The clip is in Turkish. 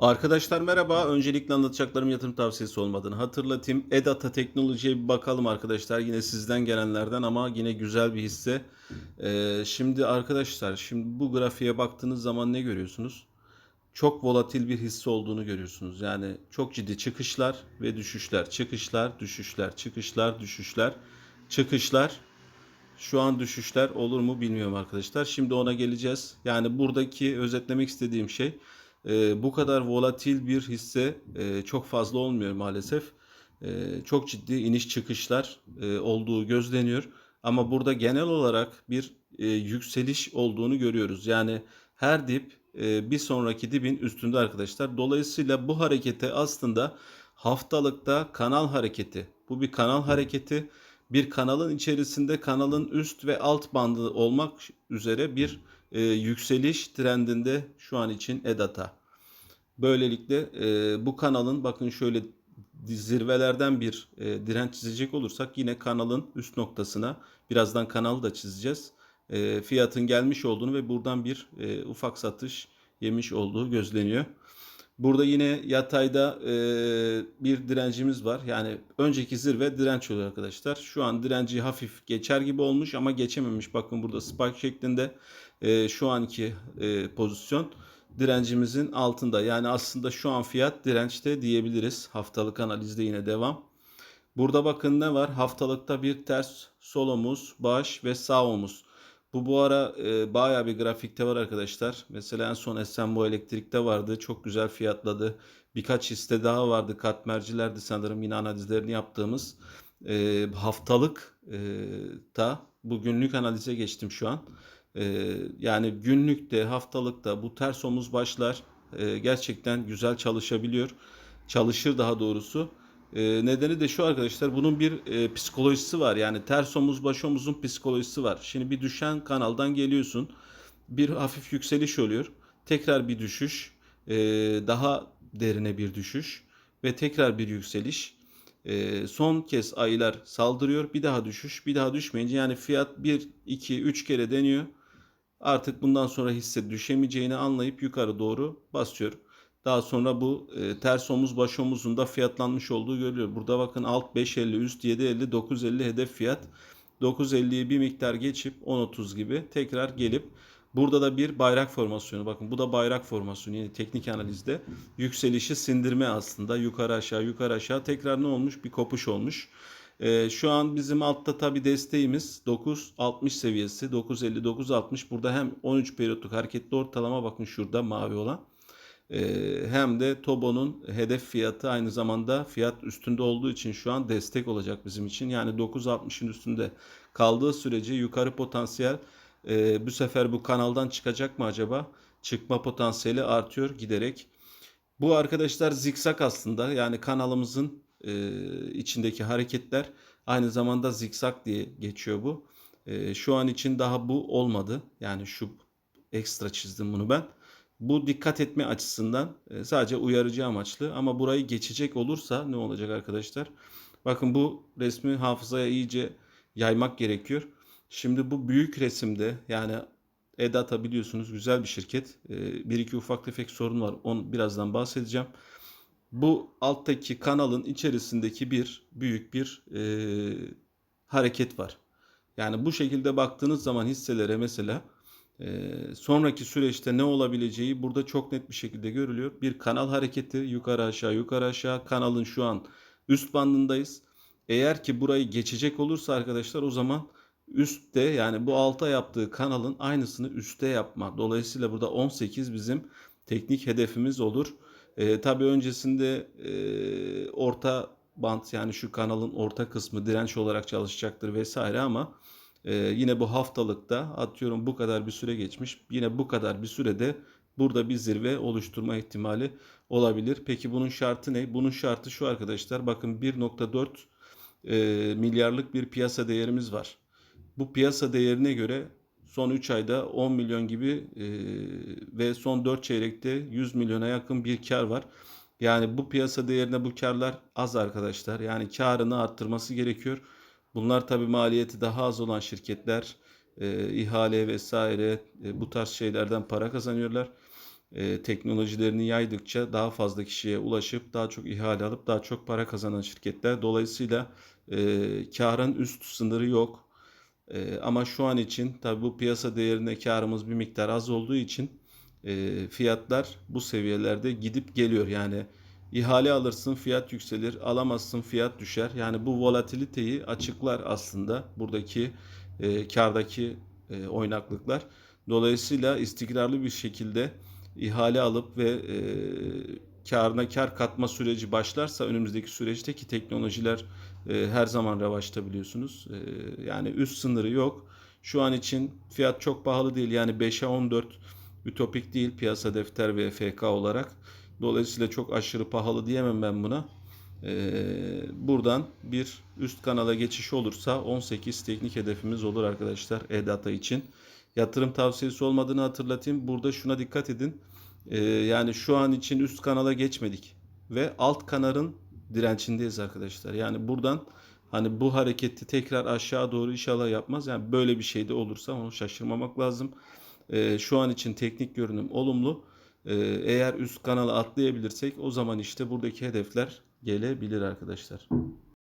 Arkadaşlar merhaba. Öncelikle anlatacaklarım yatırım tavsiyesi olmadığını hatırlatayım. EDATA Teknoloji'ye bir bakalım arkadaşlar. Yine sizden gelenlerden ama yine güzel bir hisse. Ee, şimdi arkadaşlar şimdi bu grafiğe baktığınız zaman ne görüyorsunuz? Çok volatil bir hisse olduğunu görüyorsunuz. Yani çok ciddi çıkışlar ve düşüşler. Çıkışlar, düşüşler, çıkışlar, düşüşler, çıkışlar. Şu an düşüşler olur mu bilmiyorum arkadaşlar. Şimdi ona geleceğiz. Yani buradaki özetlemek istediğim şey e, bu kadar volatil bir hisse e, çok fazla olmuyor maalesef. E, çok ciddi iniş çıkışlar e, olduğu gözleniyor. Ama burada genel olarak bir e, yükseliş olduğunu görüyoruz. Yani her dip e, bir sonraki dibin üstünde arkadaşlar. Dolayısıyla bu harekete aslında haftalıkta kanal hareketi. Bu bir kanal hareketi. Bir kanalın içerisinde kanalın üst ve alt bandı olmak üzere bir e, yükseliş trendinde şu an için EDATA. Böylelikle e, bu kanalın bakın şöyle zirvelerden bir e, direnç çizecek olursak yine kanalın üst noktasına birazdan kanalı da çizeceğiz. E, fiyatın gelmiş olduğunu ve buradan bir e, ufak satış yemiş olduğu gözleniyor. Burada yine yatayda e, bir direncimiz var. Yani önceki zirve direnç oluyor arkadaşlar. Şu an direnci hafif geçer gibi olmuş ama geçememiş. Bakın burada spike şeklinde e, şu anki e, pozisyon direncimizin altında. Yani aslında şu an fiyat dirençte diyebiliriz. Haftalık analizde yine devam. Burada bakın ne var? Haftalıkta bir ters sol omuz, baş ve sağ omuz. Bu bu ara e, bayağı bir grafikte var arkadaşlar. Mesela en son Esenboğa Elektrik'te vardı. Çok güzel fiyatladı. Birkaç hisse daha vardı. Katmercilerdi sanırım yine analizlerini yaptığımız. E, haftalık e, da bugünlük analize geçtim şu an. E, yani günlükte, haftalıkta bu ters omuz başlar e, gerçekten güzel çalışabiliyor. Çalışır daha doğrusu. E, nedeni de şu arkadaşlar bunun bir e, psikolojisi var. Yani ters omuz baş omuzun psikolojisi var. Şimdi bir düşen kanaldan geliyorsun. Bir hafif yükseliş oluyor. Tekrar bir düşüş. e, daha derine bir düşüş. Ve tekrar bir yükseliş. E, son kez aylar saldırıyor. Bir daha düşüş. Bir daha düşmeyince yani fiyat 1, 2, 3 kere deniyor. Artık bundan sonra hisse düşemeyeceğini anlayıp yukarı doğru basıyor. Daha sonra bu e, ters omuz baş omuzun da fiyatlanmış olduğu görülüyor. Burada bakın alt 5.50 üst 7.50 9.50 hedef fiyat. 9.50'yi bir miktar geçip 10.30 gibi tekrar gelip burada da bir bayrak formasyonu. Bakın bu da bayrak formasyonu yine teknik analizde yükselişi sindirme aslında yukarı aşağı yukarı aşağı tekrar ne olmuş bir kopuş olmuş. Ee, şu an bizim altta tabi desteğimiz 9.60 seviyesi 9.50 9.60 burada hem 13 periyotluk hareketli ortalama bakın şurada mavi olan hem de Tobo'nun hedef fiyatı aynı zamanda fiyat üstünde olduğu için şu an destek olacak bizim için. Yani 9.60'ın üstünde kaldığı sürece yukarı potansiyel e, bu sefer bu kanaldan çıkacak mı acaba? Çıkma potansiyeli artıyor giderek. Bu arkadaşlar zikzak aslında yani kanalımızın e, içindeki hareketler aynı zamanda zikzak diye geçiyor bu. E, şu an için daha bu olmadı. Yani şu ekstra çizdim bunu ben. Bu dikkat etme açısından e, sadece uyarıcı amaçlı ama burayı geçecek olursa ne olacak arkadaşlar? Bakın bu resmi hafızaya iyice yaymak gerekiyor. Şimdi bu büyük resimde yani Edata biliyorsunuz güzel bir şirket. E, bir iki ufak tefek sorun var. Onu birazdan bahsedeceğim. Bu alttaki kanalın içerisindeki bir büyük bir e, hareket var. Yani bu şekilde baktığınız zaman hisselere mesela sonraki süreçte ne olabileceği burada çok net bir şekilde görülüyor. Bir kanal hareketi yukarı aşağı yukarı aşağı kanalın şu an üst bandındayız. Eğer ki burayı geçecek olursa arkadaşlar o zaman üstte yani bu alta yaptığı kanalın aynısını üstte yapma. Dolayısıyla burada 18 bizim teknik hedefimiz olur. Ee, tabii öncesinde e, orta bant yani şu kanalın orta kısmı direnç olarak çalışacaktır vesaire ama ee, yine bu haftalıkta atıyorum bu kadar bir süre geçmiş. Yine bu kadar bir sürede burada bir zirve oluşturma ihtimali olabilir. Peki bunun şartı ne? Bunun şartı şu arkadaşlar. Bakın 1.4 e, milyarlık bir piyasa değerimiz var. Bu piyasa değerine göre son 3 ayda 10 milyon gibi e, ve son 4 çeyrekte 100 milyona yakın bir kar var. Yani bu piyasa değerine bu karlar az arkadaşlar. Yani karını arttırması gerekiyor. Bunlar tabi maliyeti daha az olan şirketler e, ihale vesaire e, bu tarz şeylerden para kazanıyorlar. e, teknolojilerini yaydıkça daha fazla kişiye ulaşıp daha çok ihale alıp daha çok para kazanan şirketler. Dolayısıyla e, karın üst sınırı yok. E, ama şu an için tabii bu piyasa değerinde karımız bir miktar az olduğu için e, fiyatlar bu seviyelerde gidip geliyor. Yani ihale alırsın fiyat yükselir, alamazsın fiyat düşer. Yani bu volatiliteyi açıklar aslında buradaki e, kardaki e, oynaklıklar. Dolayısıyla istikrarlı bir şekilde ihale alıp ve e, karına kar katma süreci başlarsa önümüzdeki süreçte ki teknolojiler e, her zaman revaçta biliyorsunuz. E, yani üst sınırı yok. Şu an için fiyat çok pahalı değil. Yani 5'e 14 ütopik değil piyasa defter ve FK olarak. Dolayısıyla çok aşırı pahalı diyemem ben buna. Ee, buradan bir üst kanala geçiş olursa 18 teknik hedefimiz olur arkadaşlar e-data için. Yatırım tavsiyesi olmadığını hatırlatayım. Burada şuna dikkat edin. Ee, yani şu an için üst kanala geçmedik ve alt kanarın dirençindeyiz arkadaşlar. Yani buradan hani bu hareketi tekrar aşağı doğru inşallah yapmaz. Yani böyle bir şey de olursa onu şaşırmamak lazım. Ee, şu an için teknik görünüm olumlu. Ee, eğer üst kanala atlayabilirsek o zaman işte buradaki hedefler gelebilir arkadaşlar.